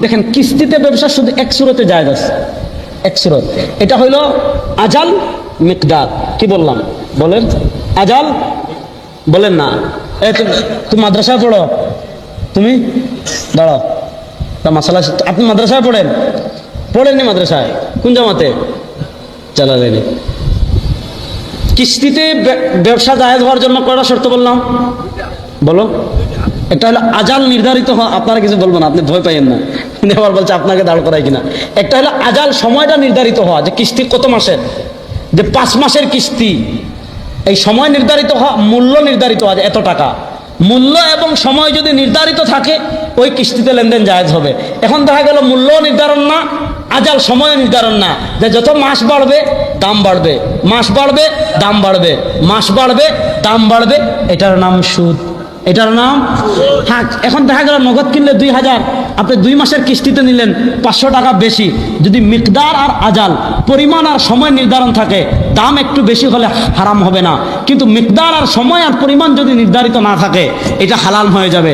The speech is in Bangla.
দেখেন, কিস্তিতে ব্যবসা শুধু এক সুরতে যায় আছে। এক সুরত। এটা হইল আজাল মিকদার। কি বললাম? বলেন। আজাল? বলেন না। তুমি মাদ্রাসায় পড়ো। তুমি? দাঁড়াও। তা মাসালা আপনি মাদ্রাসায় পড়েন? পড়েননি মাদ্রাসায়? কোন জামাতে? চালালেনি কিস্তিতে ব্যবসা জায়েজ হওয়ার জন্য কয়টা শর্ত বললাম? বলো। একটা হলো আজাল নির্ধারিত হওয়া আপনারা কিছু বলবেন না, আপনি ভয় পাইয়েন না। আবার বলছে আপনাকে দাঁড় করাই কিনা। একটা হলো আজাল সময়টা নির্ধারিত হওয়া যে কিস্তি কত মাসের? যে পাঁচ মাসের কিস্তি। এই সময় নির্ধারিত হওয়া মূল্য নির্ধারিত হওয়া যে এত টাকা। মূল্য এবং সময় যদি নির্ধারিত থাকে ওই কিস্তিতে লেনদেন জায়েজ হবে। এখন দেখা গেল মূল্য নির্ধারণ না আজাল সময় নির্ধারণ না। যে যত মাস বাড়বে দাম বাড়বে। মাস বাড়বে দাম বাড়বে। মাস বাড়বে দাম বাড়বে এটার নাম সুদ। এটার নাম? হ্যাঁ এখন দেখা গেল নগদ কিনলে দুই হাজার, আপনি দুই মাসের কিস্তিতে নিলেন পাঁচশো টাকা বেশি। যদি মিকদার আর আজাল, পরিমাণ আর সময় নির্ধারণ থাকে, দাম একটু বেশি হলে হারাম হবে না। কিন্তু মিকদার আর সময় আর পরিমাণ যদি নির্ধারিত না থাকে, এটা হালাল হয়ে যাবে।